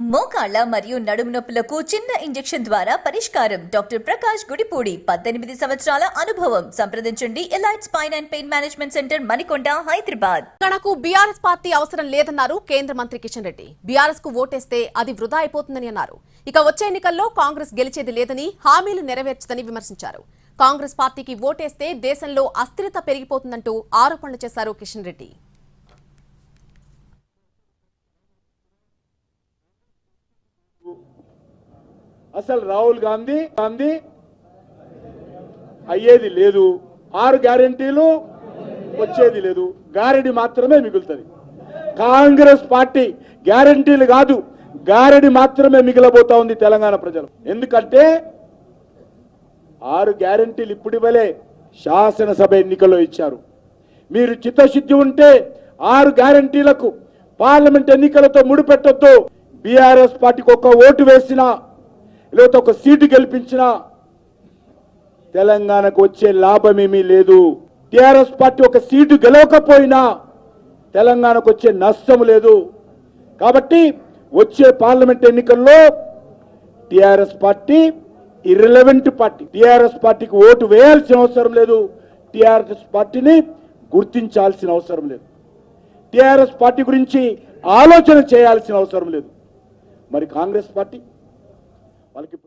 మోకాళ్ళ మరియు నడుము నొప్పులకు చిన్న ఇంజెక్షన్ ద్వారా పరిష్కారం. డాక్టర్ ప్రకాష్ గుడిపూడి పద్దెనిమిది సంవత్సరాల అనుభవం. సంప్రదించండి. Elite spine and pain management centre Manikonda Hyderabad. తనకు బీఆర్ఎస్ పార్టీ అవసరం లేదన్నారు కేంద్ర మంత్రి కిషన్ రెడ్డి. బీఆర్ఎస్కు ఓటేస్తే అది వృధా అయిపోతుందని అన్నారు. ఇక వచ్చే ఎన్నికల్లో కాంగ్రెస్ గెలిచేది లేదని హామీలు నెరవేర్చదని విమర్శించారు. కాంగ్రెస్ పార్టీకి ఓటేస్తే దేశంలో అస్థిరత పెరిగిపోతుందంటూ ఆరోపణలు చేశారు కిషన్ రెడ్డి. అసలు రాహుల్ గాంధీ గాంధీ అయ్యేది లేదు. ఆరు గ్యారెంటీలు వచ్చేది లేదు. గారెడి మాత్రమే మిగులుతుంది. కాంగ్రెస్ పార్టీ గ్యారెంటీలు కాదు గారెడి మాత్రమే మిగిలబోతా ఉంది తెలంగాణ ప్రజలు. ఎందుకంటే ఆరు గ్యారంటీలు ఇప్పుడు ఇవ్వలే శాసనసభ ఎన్నికల్లో ఇచ్చారు. మీరు చిత్తశుద్ధి ఉంటే ఆరు గ్యారెంటీలకు పార్లమెంట్ ఎన్నికలతో ముడిపెట్టొద్దు. బీఆర్ఎస్ పార్టీకి ఒక్క ఓటు వేసినా లేకపోతే ఒక సీటు గెలిపించినా తెలంగాణకు వచ్చే లాభం ఏమీ లేదు. టిఆర్ఎస్ పార్టీ ఒక సీటు గెలవకపోయినా తెలంగాణకు వచ్చే నష్టం లేదు. కాబట్టి వచ్చే పార్లమెంట్ ఎన్నికల్లో TRS party irrelevant party. TRS పార్టీకి ఓటు వేయాల్సిన అవసరం లేదు. టిఆర్ఎస్ పార్టీని గుర్తించాల్సిన అవసరం లేదు. టిఆర్ఎస్ పార్టీ గురించి ఆలోచన చేయాల్సిన అవసరం లేదు. మరి కాంగ్రెస్ పార్టీ వాళ్ళకి